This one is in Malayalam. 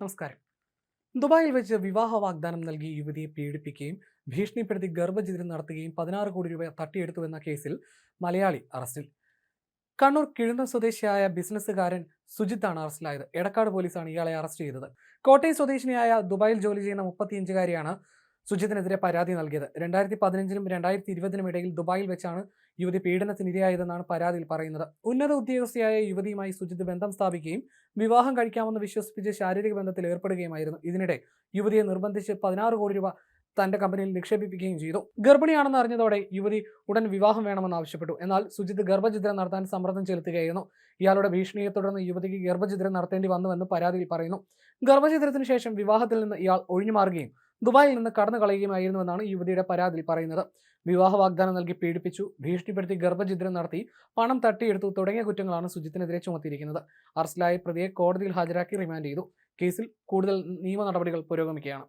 നമസ്കാരം. ദുബായിൽ വെച്ച് വിവാഹ വാഗ്ദാനം നൽകി യുവതിയെ പീഡിപ്പിക്കുകയും ഭീഷണിപ്പെടുത്തി ഗർഭഛിദ്രം നടത്തുകയും പതിനാറ് കോടി രൂപ തട്ടിയെടുത്തുവെന്ന കേസിൽ മലയാളി അറസ്റ്റിൽ. കണ്ണൂർ കിഴുന്ന സ്വദേശിയായ ബിസിനസ്സുകാരൻ സുജിത്താണ് അറസ്റ്റിലായത്. എടക്കാട് പോലീസാണ് ഇയാളെ അറസ്റ്റ് ചെയ്തത്. കോട്ടയം സ്വദേശിനിയായ ദുബായിൽ ജോലി ചെയ്യുന്ന മുപ്പത്തിയഞ്ചുകാരിയാണ് സുജിത്തിനെതിരെ പരാതി നൽകിയത്. രണ്ടായിരത്തി പതിനഞ്ചിനും രണ്ടായിരത്തി ഇരുപതിനും ഇടയിൽ ദുബായിൽ വെച്ചാണ് യുവതി പീഡനത്തിനിരയായതെന്നാണ് പരാതിയിൽ പറയുന്നത്. ഉന്നത ഉദ്യോഗസ്ഥയായ യുവതിയുമായി സുജിത്ത് ബന്ധം സ്ഥാപിക്കുകയും വിവാഹം കഴിക്കാമെന്ന് വിശ്വസിപ്പിച്ച് ശാരീരിക ബന്ധത്തിൽ ഏർപ്പെടുകയുമായിരുന്നു. ഇതിനിടെ യുവതിയെ നിർബന്ധിച്ച് പതിനാറ് കോടി രൂപ തന്റെ കമ്പനിയിൽ നിക്ഷേപിപ്പിക്കുകയും ചെയ്തു. ഗർഭിണിയാണെന്ന് അറിഞ്ഞതോടെ യുവതി ഉടൻ വിവാഹം വേണമെന്ന് ആവശ്യപ്പെട്ടു. എന്നാൽ സുജിത്ത് ഗർഭചിത്രം നടത്താൻ സമ്മർദ്ദം ചെലുത്തുകയായിരുന്നു. ഇയാളുടെ ഭീഷണിയെ തുടർന്ന് യുവതിക്ക് ഗർഭചിത്രം നടത്തേണ്ടി വന്നുവെന്ന് പരാതിയിൽ പറയുന്നു. ഗർഭചിത്രത്തിന് ശേഷം വിവാഹത്തിൽ നിന്ന് ഇയാൾ ഒഴിഞ്ഞുമാറുകയും ദുബായിൽ നിന്ന് കടന്നു കളയുകയുമായിരുന്നുവെന്നാണ് യുവതിയുടെ പരാതിയിൽ പറയുന്നത്. വിവാഹ വാഗ്ദാനം നൽകി പീഡിപ്പിച്ചു ഭീഷണിപ്പെടുത്തി ഗർഭചിത്രം നടത്തി പണം തട്ടിയെടുത്തു തുടങ്ങിയ കുറ്റങ്ങളാണ് സുജിത്തിനെതിരെ ചുമത്തിയിരിക്കുന്നത്. അറസ്റ്റിലായ പ്രതിയെ കോടതിയിൽ ഹാജരാക്കി റിമാൻഡ് ചെയ്തു. കേസിൽ കൂടുതൽ നിയമ നടപടികൾ പുരോഗമിക്കുകയാണ്.